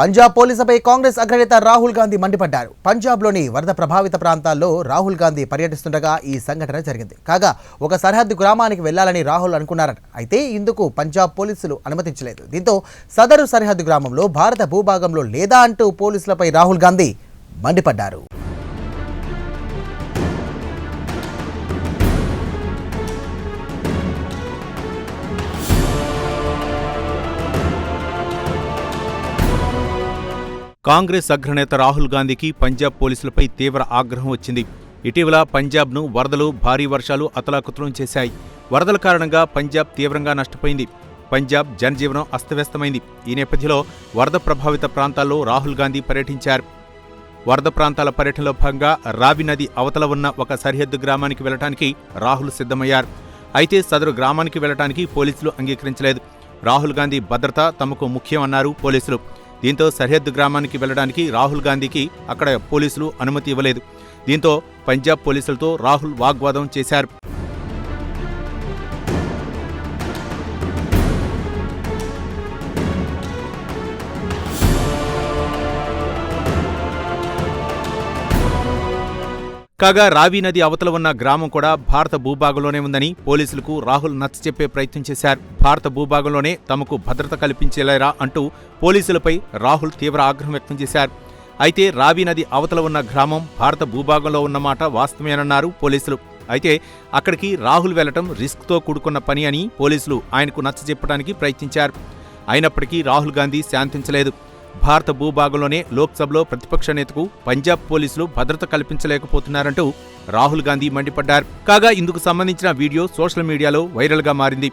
పంజాబ్ పోలీసులపై కాంగ్రెస్ అగ్రనేత రాహుల్ గాంధీ మండిపడ్డారు. పంజాబ్లోని వరద ప్రభావిత ప్రాంతాల్లో రాహుల్ గాంధీ పర్యటిస్తుండగా ఈ సంఘటన జరిగింది. కాగా ఒక సరిహద్దు గ్రామానికి వెళ్ళాలని రాహుల్ అనుకున్నారట. అయితే ఇందుకు పంజాబ్ పోలీసులు అనుమతించలేదు. దీంతో సదరు సరిహద్దు గ్రామంలో భారత భూభాగంలో లేదా అంటూ పోలీసులపై రాహుల్ గాంధీ మండిపడ్డారు. కాంగ్రెస్ అగ్రనేత రాహుల్ గాంధీకి పంజాబ్ పోలీసులపై తీవ్ర ఆగ్రహం వచ్చింది. ఇటీవల పంజాబ్ను వరదలు భారీ వర్షాలు అతలాకుతలం చేశాయి. వరదల కారణంగా పంజాబ్ తీవ్రంగా నష్టపోయింది. పంజాబ్ జనజీవనం అస్తవ్యస్తమైంది. ఈ నేపథ్యంలో వరద ప్రభావిత ప్రాంతాల్లో రాహుల్ గాంధీ పర్యటించారు. వరద ప్రాంతాల పర్యటనలో భాగంగా రావి నది అవతల ఉన్న ఒక సరిహద్దు గ్రామానికి వెళ్ళడానికి రాహుల్ సిద్ధమయ్యారు. అయితే సదరు గ్రామానికి వెళ్ళడానికి పోలీసులు అంగీకరించలేదు. రాహుల్ గాంధీ భద్రత తమకు ముఖ్యమన్నారు పోలీసులు. దీంతో సరిహద్దు గ్రామానికి వెళ్ళడానికి రాహుల్ గాంధీకి అక్కడ పోలీసులు అనుమతి ఇవ్వలేదు. దీంతో పంజాబ్ పోలీసులతో రాహుల్ వాగ్వాదం చేశారు. కాగా రావి నది అవతల ఉన్న గ్రామం కూడా భారత భూభాగంలోనే ఉందని పోలీసులకు రాహుల్ నచ్చచెప్పే ప్రయత్నం చేశారు. భారత భూభాగంలోనే తమకు భద్రత కల్పించేలేరా అంటూ పోలీసులపై రాహుల్ తీవ్ర ఆగ్రహం వ్యక్తం చేశారు. అయితే రావి నది అవతల ఉన్న గ్రామం భారత భూభాగంలో ఉన్నమాట వాస్తవేనన్నారు పోలీసులు. అయితే అక్కడికి రాహుల్ వెళ్ళటం రిస్క్తో కూడుకున్న పని అని పోలీసులు ఆయనకు నచ్చజెప్పడానికి ప్రయత్నించారు. అయినప్పటికీ రాహుల్ గాంధీ శాంతించలేదు. భారత భూభాగంలోనే లోక్సభలో ప్రతిపక్ష నేతకు పంజాబ్ పోలీసులు భద్రత కల్పించలేకపోతున్నారంటూ రాహుల్ గాంధీ మండిపడ్డారు. కాగా ఇందుకు సంబంధించిన వీడియో సోషల్ మీడియాలో వైరల్గా మారింది.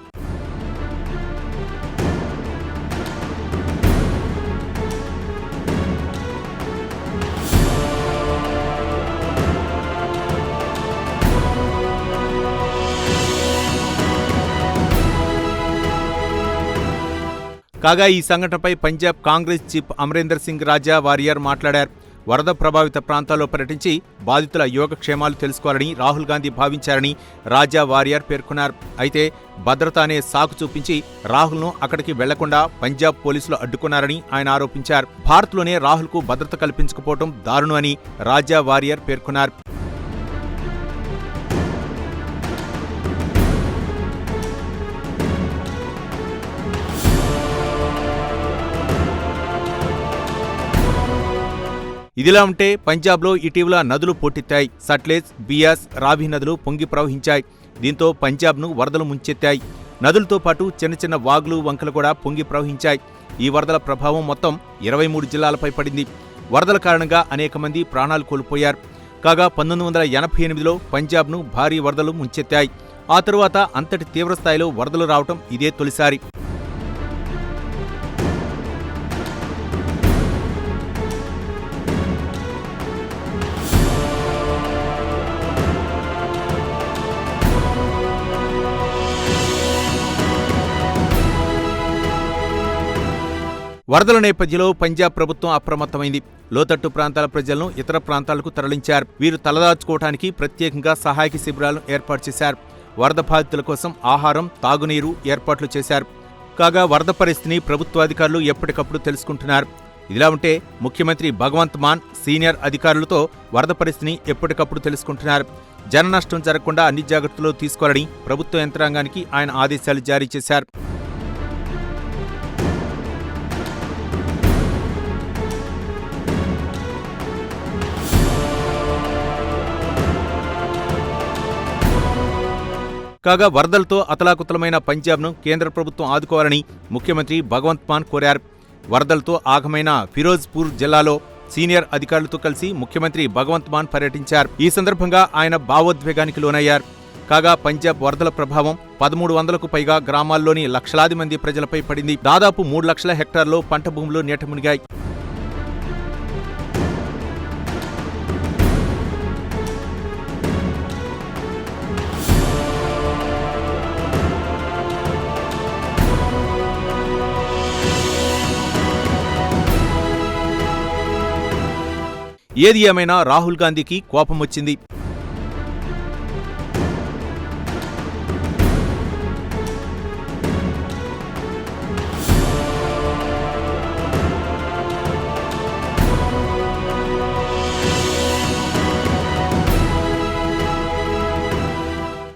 కాగా ఈ సంఘటనపై పంజాబ్ కాంగ్రెస్ చీఫ్ అమరేందర్ సింగ్ రాజా వారియర్ మాట్లాడారు. వరద ప్రభావిత ప్రాంతాల్లో పర్యటించి బాధితుల యోగక్షేమాలు తెలుసుకోవాలని రాహుల్ గాంధీ భావించారని రాజా వారియర్ పేర్కొన్నారు. అయితే భద్రత అనే సాకు చూపించి రాహుల్ను అక్కడికి వెళ్ళకుండా పంజాబ్ పోలీసులు అడ్డుకున్నారని ఆయన ఆరోపించారు. భారత్లోనే రాహుల్కు భద్రత కల్పించకపోవడం దారుణం అని రాజా వారియర్ పేర్కొన్నారు. ఇదిలా ఉంటే పంజాబ్లో ఇటీవల నదులు పోటెత్తాయి. సట్లెజ్ బియాస్ రావి నదులు పొంగి ప్రవహించాయి. దీంతో పంజాబ్ను వరదలు ముంచెత్తాయి. నదులతో పాటు చిన్న చిన్న వాగులు వంకలు కూడా పొంగి ప్రవహించాయి. ఈ వరదల ప్రభావం మొత్తం ఇరవై మూడు జిల్లాలపై పడింది. వరదల కారణంగా అనేక మంది ప్రాణాలు కోల్పోయారు. కాగా పంతొమ్మిది వందల ఎనభై ఎనిమిదిలో పంజాబ్ను భారీ వరదలు ముంచెత్తాయి. ఆ తరువాత అంతటి తీవ్రస్థాయిలో వరదలు రావటం ఇదే తొలిసారి. వరదల నేపథ్యంలో పంజాబ్ ప్రభుత్వం అప్రమత్తమైంది. లోతట్టు ప్రాంతాల ప్రజలను ఇతర ప్రాంతాలకు తరలించారు. వీరు తలదాచుకోవడానికి ప్రత్యేకంగా సహాయక శిబిరాలను ఏర్పాటు చేశారు. వరద బాధితుల కోసం ఆహారం తాగునీరు ఏర్పాట్లు చేశారు. కాగా వరద పరిస్థితిని ప్రభుత్వాధికారులు ఎప్పటికప్పుడు తెలుసుకుంటున్నారు. ఇదిలా ఉంటే ముఖ్యమంత్రి భగవంత్ మాన్ సీనియర్ అధికారులతో వరద పరిస్థితిని ఎప్పటికప్పుడు తెలుసుకుంటున్నారు. జన నష్టం జరగకుండా అన్ని జాగ్రత్తలు తీసుకోవాలని ప్రభుత్వ యంత్రాంగానికి ఆయన ఆదేశాలు జారీ చేశారు. కాగా వరదలతో అతలాకుతలమైన పంజాబ్ను కేంద్ర ప్రభుత్వం ఆదుకోవాలని ముఖ్యమంత్రి భగవంత్ మాన్ కోరారు. వరదలతో ఆగమైన ఫిరోజ్పూర్ జిల్లాలో సీనియర్ అధికారులతో కలిసి ముఖ్యమంత్రి భగవంత్ మాన్ పర్యటించారు. ఈ సందర్భంగా ఆయన భావోద్వేగానికి లోనయ్యారు. కాగా పంజాబ్ వరదల ప్రభావం పదమూడు వందలకు పైగా గ్రామాల్లోని లక్షలాది మంది ప్రజలపై పడింది. దాదాపు మూడు లక్షల హెక్టార్లో పంట భూములు నీట మునిగాయి. ఏది ఏమైనా రాహుల్ గాంధీకి కోపం వచ్చింది